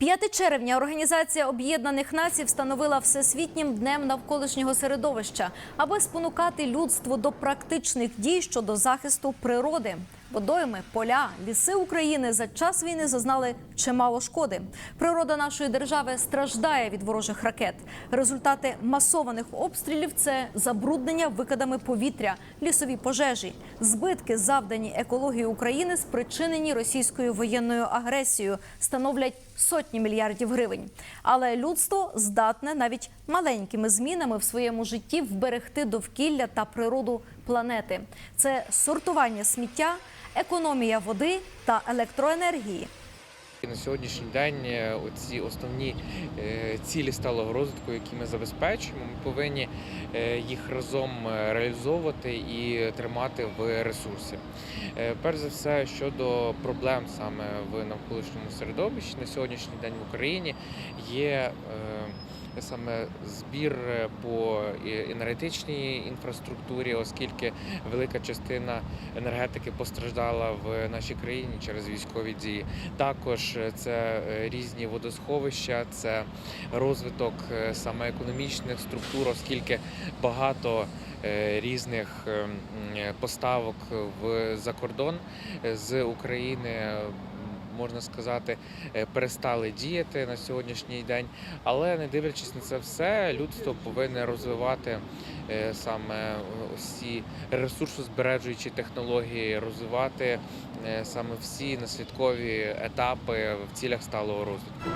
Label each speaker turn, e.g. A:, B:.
A: 5 червня Організація Об'єднаних Націй встановила Всесвітнім днем навколишнього середовища, аби спонукати людство до практичних дій щодо захисту природи. Водойми, поля, ліси України за час війни зазнали чимало шкоди. Природа нашої держави страждає від ворожих ракет. Результати масованих обстрілів це забруднення викидами повітря, лісові пожежі, збитки, завдані екології України, спричинені російською воєнною агресією, становлять сотні мільярдів гривень. Але людство здатне навіть маленькими змінами в своєму житті вберегти довкілля та природу планети. Це сортування сміття, економія води та електроенергії.
B: На сьогоднішній день е, оці основні е, цілі сталого розвитку, які ми забезпечуємо, ми повинні е, їх разом реалізовувати і тримати в ресурсі. Перш за все, щодо проблем саме в навколишньому середовищі на сьогоднішній день в Україні є саме збір е, по е, енергетичній інфраструктурі, оскільки велика частина енергетики постраждала в нашій країні через військові дії. Також е, це різні водосховища, це розвиток саме економічних структур, оскільки багато різних е, м, е, поставок в за кордон е, з України. Е, Можна сказати, е, перестали діяти на сьогоднішній день, але не дивлячись на це все, людство повинне розвивати е, саме всі ресурсозбережуючі технології, розвивати е, саме всі наслідкові етапи в цілях сталого розвитку.